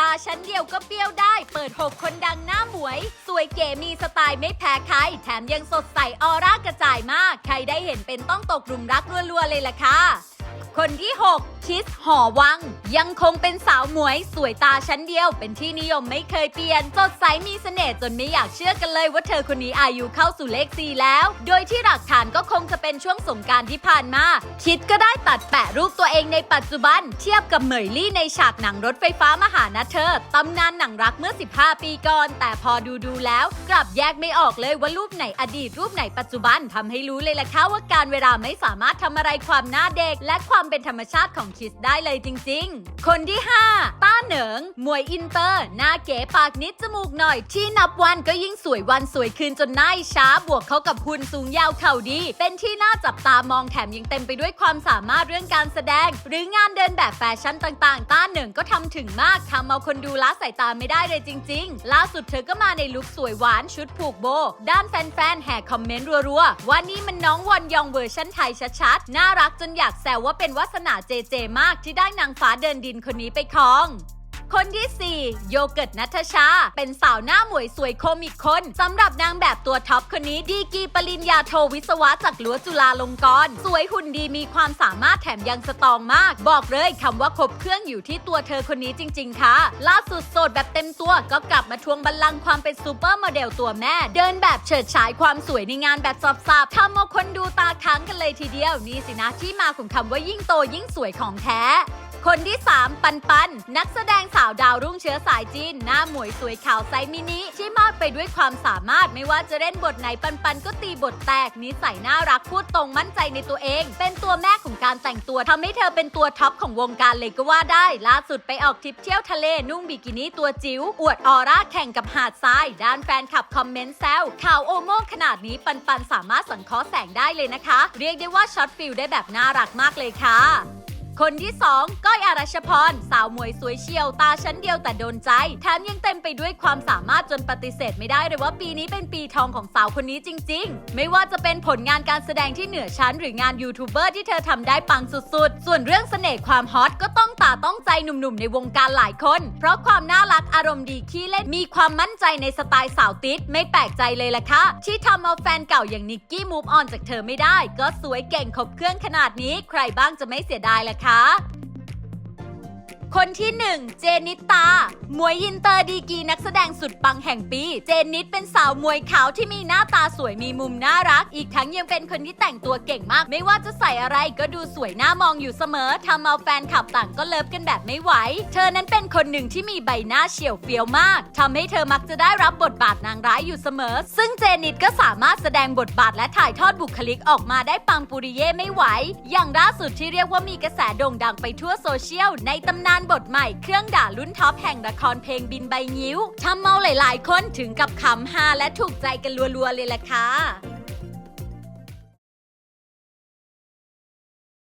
ตาชั้นเดียวก็เปรี้ยวได้ เปิด6คนดังหน้าหมวย สวยเก๋มีสไตล์ไม่แพ้ใคร แถมยังสดใสออร่ากระจายมาก ใครได้เห็นเป็นต้องตกหลุมรักรัวๆเลยล่ะค่ะ คนที่6คิสหอวัง ยังคงเป็นสาวหมวยสวยตาชั้นเดียว เป็นที่นิยมไม่เคยเปลี่ยนสดใสมีเสน่ห์จนไม่อยากเชื่อกันเลยว่าเธอคนนี้อายุเข้าสู่เลข4แล้ว โดยที่หลักฐานก็คงจะเป็นช่วงสงการที่ผ่านมา คิดก็ได้ตัดแปะรูปตัวเองในปัจจุบัน เทียบกับเหมยลี่ในฉากหนังรถไฟฟ้ามาหานะเธอตำนานหนังรักเมื่อ 15 ปีก่อน แต่พอดูดูแล้ว กลับแยกไม่ออกเลยว่ารูปไหนอดีตรูปไหนปัจจุบันทำให้รู้เลยล่ะค่ะว่าการเวลาไม่สามารถทำอะไรความหน้าเด็ก และความเป็นธรรมชาติของคิสได้เลยจริง ๆคนที่ 5 ต้าเหนิง มวยอินเตอร์ หน้าเก๋ปากนิดจมูกหน่อย ที่นับวันก็ยิ่งสวยวันสวยคืนจนหน้าอิจฉาบวกเข้ากับหุ่นสูงยาวเข่าดี เป็นที่น่าจับตามองแถมยังเต็มไปด้วยความสามารถเรื่องการแสดง หรืองานเดินแบบแฟชั่นต่าง ๆ ต้าเหนิงก็ทำถึงมากทำเอาคนดูละสายตาไม่ได้เลยจริง ๆ ล่าสุดเธอก็มาในลุคสวยหวานชุดผูกโบ ด้านแฟนๆแห่คอมเมนต์รัวๆว่านี่มันน้องวอนยองเวอร์ชั่นไทยชัดๆน่ารักจนอยากแซวว่าเป็นวาสนาเจเจมากที่ได้นางฟ้าเดินดินคนนี้ไปครอง คนที่ 4 โยเกิร์ตนัทชา เป็นสาวหน้าหมวยสวยคมอีกคนสำหรับนางแบบตัวท็อปคนนี้ดีกีปริญญาโทวิศวะจากรั้วจุฬาลงกรณ์สวยหุ่นดีมีความสามารถแถมยังสตองมาก บอกเลยคำว่าครบเครื่องอยู่ที่ตัวเธอคนนี้จริง ๆ ค่ะ ล่าสุดโสดแบบเต็มตัวก็กลับมาทวงบัลลังก์ความเป็นซูเปอร์โมเดลตัวแม่ เดินแบบเฉิดฉายความสวยในงานแบบสับๆทำเอาคนดูตาค้างกันเลยทีเดียวนี่สินะที่มาของคำว่ายิ่งโตยิ่งสวยของแท้ คนที่ 3 ปันปัน นักแสดงสาวดาวรุ่งเชื้อสายจีน หน้าหมวยสวยขาวไซส์มินิที่มากไปด้วยความสามารถไม่ว่าจะเล่นบทไหนปันปันก็ตีบทแตกนิสัยน่ารักพูดตรงมั่นใจในตัวเอง เป็นตัวแม่ของการแต่งตัวทำให้เธอเป็นตัวท็อปของวงการเลยก็ว่าได้ ล่าสุดไปออกทริปเที่ยวทะเลนุ่งบิกินี่ตัวจิ๋วอวดออร่าแข่งกับหาดทรายด้านแฟนคลับคอมเมนต์แซวข่าวโอโม่ขนาดนี้ปันปันสามารถสังเคราะห์แสงได้เลยนะคะ เรียกได้ว่าช็อตฟิลได้แบบน่ารักมากเลยค่ะ คนที่ 2 ก้อยอารัชพร สาวมวยสวยเชียวตาชั้นเดียวแต่โดนใจ แถมยังเต็มไปด้วยความสามารถจนปฏิเสธไม่ได้เลยว่าปีนี้เป็นปีทองของสาวคนนี้จริง ๆ ไม่ว่าจะเป็นผลงานการแสดงที่เหนือชั้น หรืองานยูทูบเบอร์ที่เธอทำได้ปังสุดๆ ส่วนเรื่องเสน่ห์ความฮอตก็ต้องตาต้องใจหนุ่มๆ ในวงการหลายคน เพราะความน่ารักอารมณ์ดีขี้เล่นมีความมั่นใจในสไตล์สาวติดไม่แปลกใจเลยล่ะค่ะที่ทำเอาแฟนเก่าอย่างนิกกี้มูฟออนจากเธอไม่ได้ ก็สวยเก่งครบเครื่องขนาดนี้ ใครบ้างจะไม่เสียดายล่ะคะ茶。 คนที่1เจนิตา มวยยินเตอร์ดีกีนักแสดงสุดปังแห่งปี เจนิตเป็นสาวมวยขาวที่มีหน้าตาสวยมีมุมน่ารัก อีกทั้งยังเป็นคนที่แต่งตัวเก่งมาก ไม่ว่าจะใส่อะไรก็ดูสวยน่ามองอยู่เสมอทำเอาแฟนคลับต่างก็เลิฟกันแบบไม่ไหว เธอนั้นเป็นคนหนึ่งที่มีใบหน้าเฉียวเฟี้ยวมากทำให้เธอมักจะได้รับบทบาทนางร้ายอยู่เสมอ ซึ่งเจนิตก็สามารถแสดงบทบาทและถ่ายทอดบุคลิกออกมาได้ปังปุริเย่ไม่ไหว อย่างล่าสุดที่เรียกว่ามีกระแสโด่งดังไปทั่วโซเชียลในตำนานบทใหม่เครื่องด่ารุ่นท็อปแห่งละครเพลงบินใบงิ้วทำเมาหลาย ๆ คนถึงกับขำฮาและถูกใจกันรัว ๆ เลยล่ะค่ะ